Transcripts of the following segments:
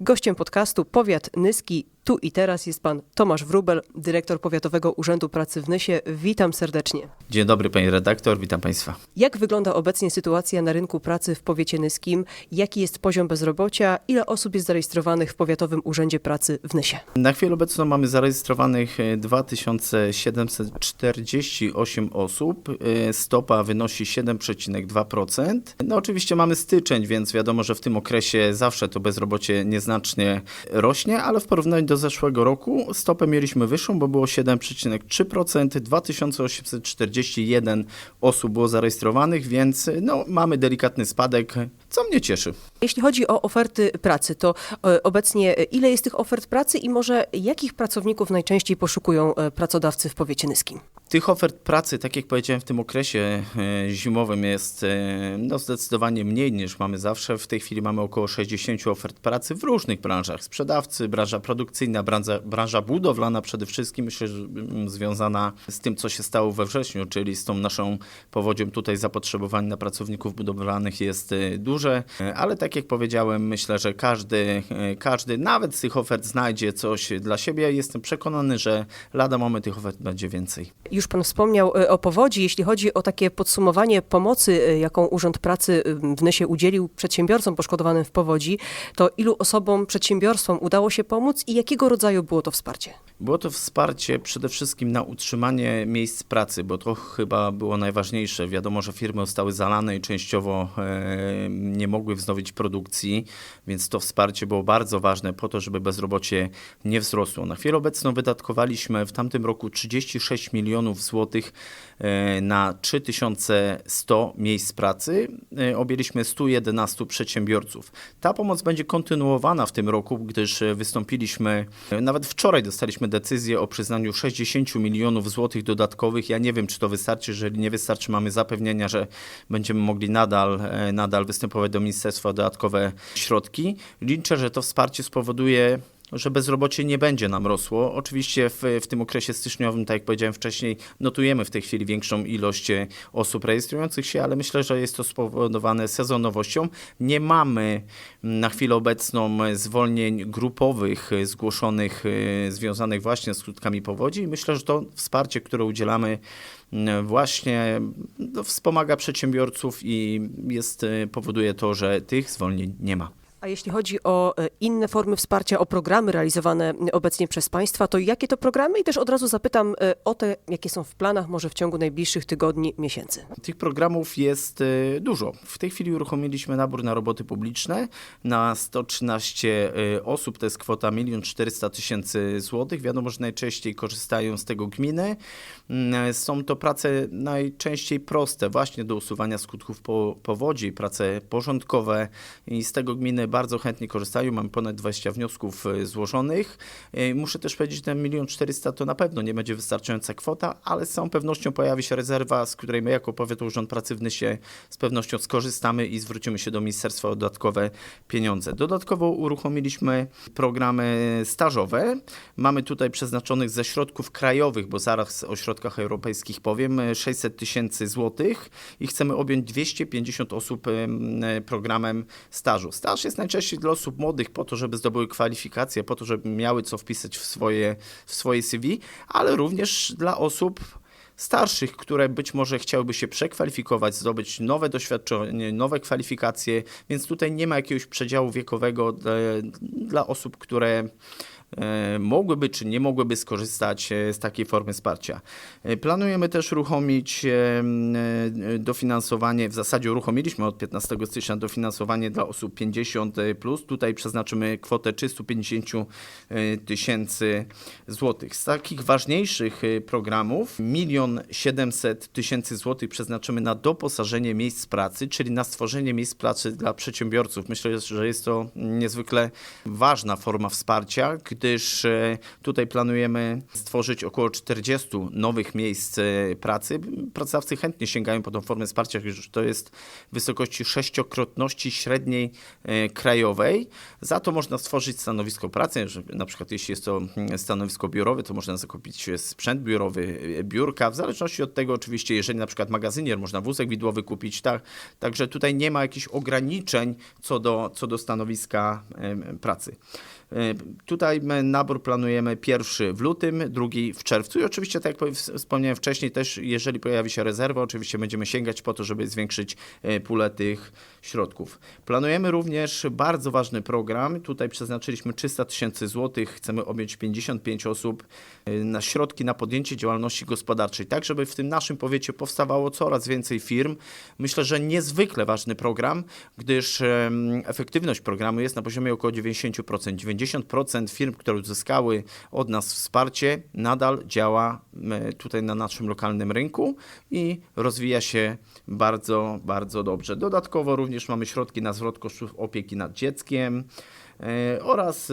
Gościem podcastu Powiat Nyski tu i teraz jest pan Tomasz Wrubel, dyrektor Powiatowego Urzędu Pracy w Nysie. Witam serdecznie. Dzień dobry pani redaktor, witam państwa. Jak wygląda obecnie sytuacja na rynku pracy w powiecie nyskim? Jaki jest poziom bezrobocia? Ile osób jest zarejestrowanych w Powiatowym Urzędzie Pracy w Nysie? Na chwilę obecną mamy zarejestrowanych e, 2748 osób. E, Stopa wynosi 7,2%. No oczywiście mamy styczeń, więc wiadomo, że w tym okresie zawsze to bezrobocie nieznacznie rośnie, ale w porównaniu do zeszłego roku stopę mieliśmy wyższą, bo było 7,3%. 2841 osób było zarejestrowanych, więc no, mamy delikatny spadek, co mnie cieszy. Jeśli chodzi o oferty pracy, to e, obecnie e, ile jest tych ofert pracy i może jakich pracowników najczęściej poszukują e, pracodawcy w powiecie nyskim? Tych ofert pracy, tak jak powiedziałem, w tym okresie e, zimowym jest e, no, zdecydowanie mniej niż mamy zawsze. W tej chwili mamy około 60 ofert pracy w różnych branżach. Sprzedawcy, branża produkcyjna, branża, branża budowlana przede wszystkim, myślę, związana z tym, co się stało we wrześniu, czyli z tą naszą powodzią tutaj zapotrzebowanie na pracowników budowlanych jest e, duże, ale tak jak powiedziałem, myślę, że każdy, każdy nawet z tych ofert znajdzie coś dla siebie. Jestem przekonany, że lada moment tych ofert będzie więcej. Już pan wspomniał e, o powodzi. Jeśli chodzi o takie podsumowanie pomocy, e, jaką Urząd Pracy e, w Nysie udzielił przedsiębiorcom poszkodowanym w powodzi, to ilu osobom, przedsiębiorstwom udało się pomóc i jakiego rodzaju było to wsparcie? Było to wsparcie przede wszystkim na utrzymanie miejsc pracy, bo to chyba było najważniejsze. Wiadomo, że firmy zostały zalane i częściowo e, nie mogły wznowić produkcji, więc to wsparcie było bardzo ważne po to, żeby bezrobocie nie wzrosło. Na chwilę obecną wydatkowaliśmy w tamtym roku 36 milionów złotych e, na 3100 miejsc pracy. E, objęliśmy 111 przedsiębiorców. Ta pomoc będzie kontynuowana w tym roku, gdyż wystąpiliśmy, nawet wczoraj dostaliśmy decyzję o przyznaniu 60 milionów złotych dodatkowych. Ja nie wiem, czy to wystarczy. Jeżeli nie wystarczy, mamy zapewnienia, że będziemy mogli nadal, e, nadal występować do ministerstwa o dodatkowe środki. Liczę, że to wsparcie spowoduje że bezrobocie nie będzie nam rosło. Oczywiście w, w tym okresie styczniowym, tak jak powiedziałem wcześniej, notujemy w tej chwili większą ilość e, osób rejestrujących się, ale myślę, że jest to spowodowane sezonowością. Nie mamy na chwilę obecną zwolnień grupowych e, zgłoszonych, e, związanych właśnie z skutkami powodzi i myślę, że to wsparcie, które udzielamy właśnie no, wspomaga przedsiębiorców i jest, e, powoduje to, że tych zwolnień nie ma. A jeśli chodzi o e, inne formy wsparcia, o programy realizowane obecnie przez państwa, to jakie to programy? I też od razu zapytam e, o te, jakie są w planach może w ciągu najbliższych tygodni, miesięcy. Tych programów jest e, dużo. W tej chwili uruchomiliśmy nabór na roboty publiczne na 113 e, osób, to jest kwota 1 400 tysięcy złotych. Wiadomo, że najczęściej korzystają z tego gminy. Mm, Są to prace najczęściej proste, właśnie do usuwania skutków po, powodzi, prace porządkowe i z tego gminy bardzo chętnie korzystają. Mamy ponad 20 wniosków e, złożonych. E, Muszę też powiedzieć, że ten 1 400 to na pewno nie będzie wystarczająca kwota, ale z całą pewnością pojawi się rezerwa, z której my jako Powiat Urząd Pracy w Nysie z pewnością skorzystamy i zwrócimy się do ministerstwa o dodatkowe pieniądze. Dodatkowo uruchomiliśmy programy stażowe. Mamy tutaj przeznaczonych ze środków krajowych, bo zaraz o środkach europejskich powiem, e, 600 tysięcy złotych i chcemy objąć 250 osób em, e, programem stażu. Staż jest najczęściej dla osób młodych po to, żeby zdobyły kwalifikacje, po to, żeby miały co wpisać w swoje, w swoje CV, ale również dla osób starszych, które być może chciałyby się przekwalifikować, zdobyć nowe doświadczenie, nowe kwalifikacje, więc tutaj nie ma jakiegoś przedziału wiekowego dla, dla osób, które e, mogłyby czy nie mogłyby skorzystać e, z takiej formy wsparcia. E, Planujemy też uruchomić e, e, dofinansowanie, w zasadzie uruchomiliśmy od 15 stycznia dofinansowanie dla osób 50 plus. Tutaj przeznaczymy kwotę 350 e, tysięcy złotych. Z takich ważniejszych e, programów 1 700 tysięcy złotych przeznaczymy na doposażenie miejsc pracy, czyli na stworzenie miejsc pracy dla przedsiębiorców. Myślę, że jest to niezwykle ważna forma wsparcia, gdyż e, tutaj planujemy stworzyć około 40 nowych miejsc e, pracy. Pracodawcy chętnie sięgają po tą formę wsparcia, gdyż to jest w wysokości sześciokrotności średniej e, krajowej. Za to można stworzyć stanowisko pracy, na przykład jeśli jest to mm, stanowisko biurowe, to można zakupić sprzęt biurowy, biurka, w zależności od tego oczywiście, jeżeli na przykład magazynier, można wózek widłowy kupić, tak, także tutaj nie ma jakichś ograniczeń co do, co do stanowiska pracy. E, Tutaj nabór planujemy pierwszy w lutym, drugi w czerwcu i oczywiście, tak jak wspomniałem wcześniej, też jeżeli pojawi się rezerwa, oczywiście będziemy sięgać po to, żeby zwiększyć e, pulę tych środków. Planujemy również bardzo ważny program. Tutaj przeznaczyliśmy 300 tysięcy złotych. Chcemy objąć 55 osób e, na środki na podjęcie działalności gospodarczej, tak żeby w tym naszym powiecie powstawało coraz więcej firm. Myślę, że niezwykle ważny program, gdyż efektywność programu jest na poziomie około 90%. 90% firm, które uzyskały od nas wsparcie, nadal działa m, tutaj na naszym lokalnym rynku i rozwija się bardzo, bardzo dobrze. Dodatkowo również mamy środki na zwrot kosztów opieki nad dzieckiem e, oraz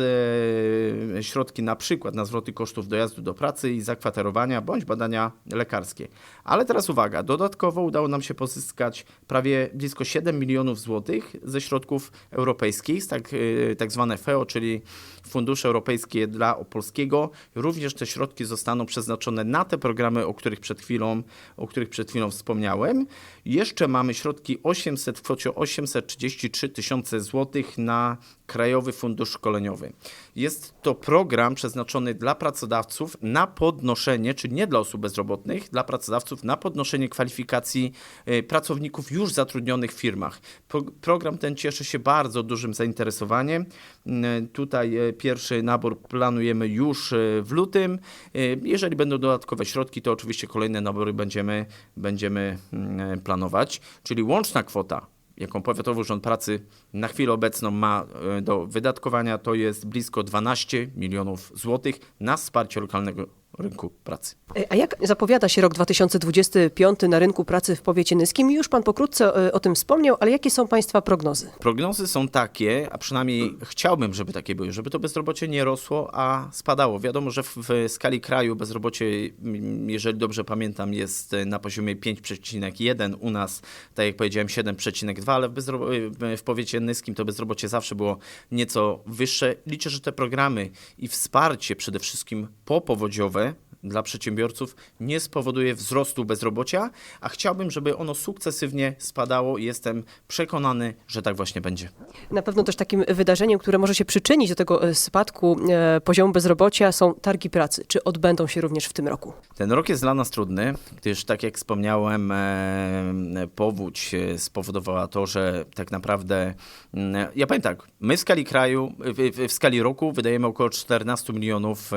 e, środki na przykład na zwroty kosztów dojazdu do pracy i zakwaterowania bądź badania lekarskie. Ale teraz uwaga, dodatkowo udało nam się pozyskać prawie blisko 7 milionów złotych ze środków europejskich, tak, e, tak zwane FEO, czyli Fundusze Europejskie dla Opolskiego. Również te środki zostaną przeznaczone na te programy, o których przed chwilą, o których przed chwilą wspomniałem. Jeszcze mamy środki 800 w kwocie 833 tysiące złotych na Krajowy Fundusz Szkoleniowy. Jest to program przeznaczony dla pracodawców na podnoszenie, czyli nie dla osób bezrobotnych, dla pracodawców na podnoszenie kwalifikacji e, pracowników już zatrudnionych w firmach. Pro, program ten cieszy się bardzo dużym zainteresowaniem. Mm, Tutaj e, pierwszy nabór planujemy już w lutym. Jeżeli będą dodatkowe środki, to oczywiście kolejne nabory będziemy, będziemy mm, planować, czyli łączna kwota jaką Powiatowy Urząd Pracy na chwilę obecną ma e, do wydatkowania, to jest blisko 12 milionów złotych na wsparcie lokalnego rynku pracy. E, A jak zapowiada się rok 2025 na rynku pracy w powiecie nyskim? Już pan pokrótce e, o tym wspomniał, ale jakie są państwa prognozy? Prognozy są takie, a przynajmniej chciałbym, żeby takie były, żeby to bezrobocie nie rosło, a spadało. Wiadomo, że w, skali kraju bezrobocie, jeżeli dobrze pamiętam, jest e, na poziomie 5,1, u nas, tak jak powiedziałem, 7,2, ale w, w powiecie nyskim to bezrobocie zawsze było nieco wyższe. Liczę, że te programy i wsparcie przede wszystkim popowodziowe dla przedsiębiorców nie spowoduje wzrostu bezrobocia, a chciałbym, żeby ono sukcesywnie spadało i jestem przekonany, że tak właśnie będzie. Na pewno też takim wydarzeniem, które może się przyczynić do tego e, spadku e, poziomu bezrobocia są targi pracy. Czy odbędą się również w tym roku? Ten rok jest dla nas trudny, gdyż tak jak wspomniałem, e, powódź spowodowała to, że tak naprawdę, ja powiem tak, my w skali kraju, w, skali roku wydajemy około 14 milionów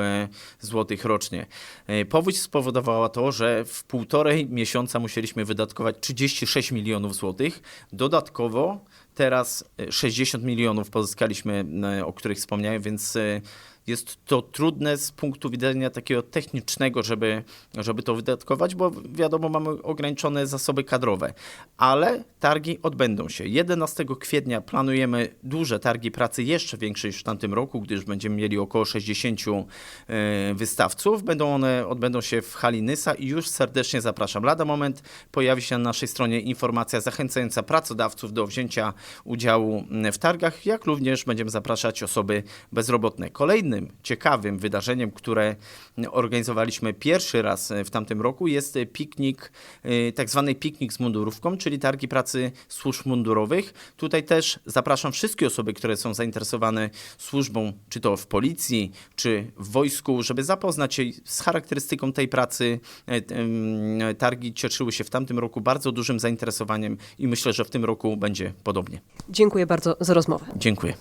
złotych rocznie. E, Powódź spowodowała to, że w półtorej miesiąca musieliśmy wydatkować 36 milionów złotych. Dodatkowo teraz e, 60 milionów pozyskaliśmy, e, o których wspomniałem, więc e, jest to trudne z punktu widzenia takiego technicznego, żeby, żeby to wydatkować, bo wiadomo, mamy ograniczone zasoby kadrowe. Ale targi odbędą się. 11 kwietnia planujemy duże targi pracy, jeszcze większe niż w tamtym roku, gdyż będziemy mieli około 60 e, wystawców. Będą one, odbędą się w hali Nysa i już serdecznie zapraszam. Lada moment pojawi się na naszej stronie informacja zachęcająca pracodawców do wzięcia udziału w targach, jak również będziemy zapraszać osoby bezrobotne. Kolejnym ciekawym wydarzeniem, które organizowaliśmy pierwszy raz w tamtym roku jest piknik, y, tak zwany piknik z mundurówką, czyli targi pracy służb mundurowych. Tutaj też zapraszam wszystkie osoby, które są zainteresowane służbą, czy to w policji, czy w wojsku, żeby zapoznać się z charakterystyką tej pracy. E, Targi cieszyły się w tamtym roku bardzo dużym zainteresowaniem i myślę, że w tym roku będzie podobnie. Dziękuję bardzo za rozmowę. Dziękuję.